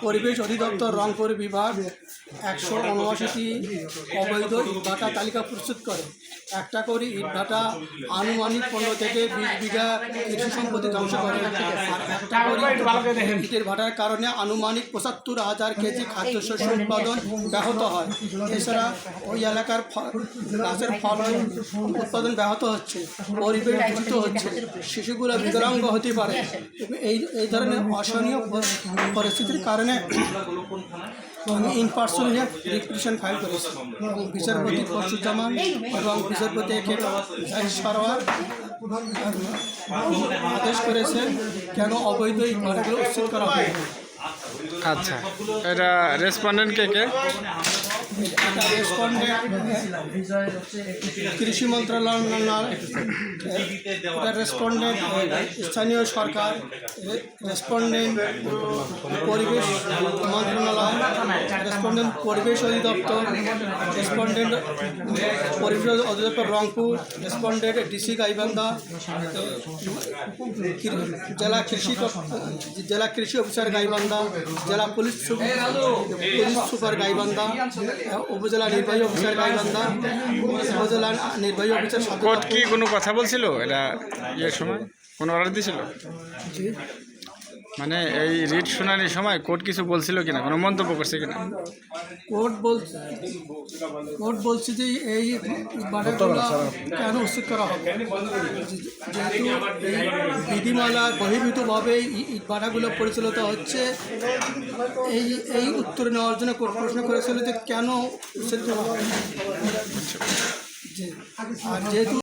পরিবেশ অধিদপ্তর, রংপুর বিভাগ একশো উনআশিটি অবৈধ ইটভাটা তালিকা প্রস্তুত করে। একটা করে ইটভাটা আনুমানিক পনেরো থেকে বিশ বিঘা কৃষি সম্পত্তি ধ্বংস করে। একটা ইটের ভাটার কারণে আনুমানিক পঁচাত্তর হাজার কেজি খাদ্যশস্য উৎপাদন ব্যাহত হয়। এছাড়া ওই এলাকার গাছের ফলন উৎপাদন ব্যাহত হচ্ছে, পরিবেশ দূষিত হচ্ছে, শিশুগুলো বিকলাঙ্গ হতে পারে। এই এই ধরনের অসহনীয় প- কারণে আমি ইন পার্সন রিপিটিশন ফাইল করেছে। এবং বিচারপতি পরশুজ্জামান এবং বিচারপতি একে সারোয়ার আদেশ করেছেন কেন অবৈধ এই ঘটনাগুলো উচ্ছেদ করা হয় আচ্ছা এটা রেসপন্ডেন্ট কে কে? কৃষি মন্ত্রণালয় রেসপন্ডেন্ট স্থানীয় সরকার রেসপন্ডেন্ট পরিবেশ রেসপন্ডেন্ট পরিবেশ অধিদপ্তর রেসপন্ডেন্ট পরিবেশ অধিদপ্তর রংপুর রেসপন্ডেন্ট ডিসি গাইবান্ধা জেলা কৃষি জেলা কৃষি অফিসার গাইবান্ধা জেলা পুলিশ পুলিশ সুপার গাইবান্ধা উপজেলা নির্বাহী অফিসার গাইবান্ধা উপজেলা নির্বাহী অফিসার কোর্ট কি কোনো কথা বলছিল এটা ইয়ের সময় কোনো অর্ডার দিয়েছিল জি। মানে এই রিট শুনানির সময় কোর্ট কিছু বলছিল কিনা? কোনো মন্তব্য করছে কিনা? কোর্ট বলছে কোর্ট বলছে যে এই কেন উচ্ছেদ করা হবে? যেহেতু এই বিধিমালার বহির্ভূতভাবে ইট ভাটাগুলো পরিচালিত হচ্ছে, এই এই উত্তর নেওয়ার জন্য কোর্ট প্রশ্ন করেছিল যে কেন উচ্ছেদ করা হবে? আর যেহেতু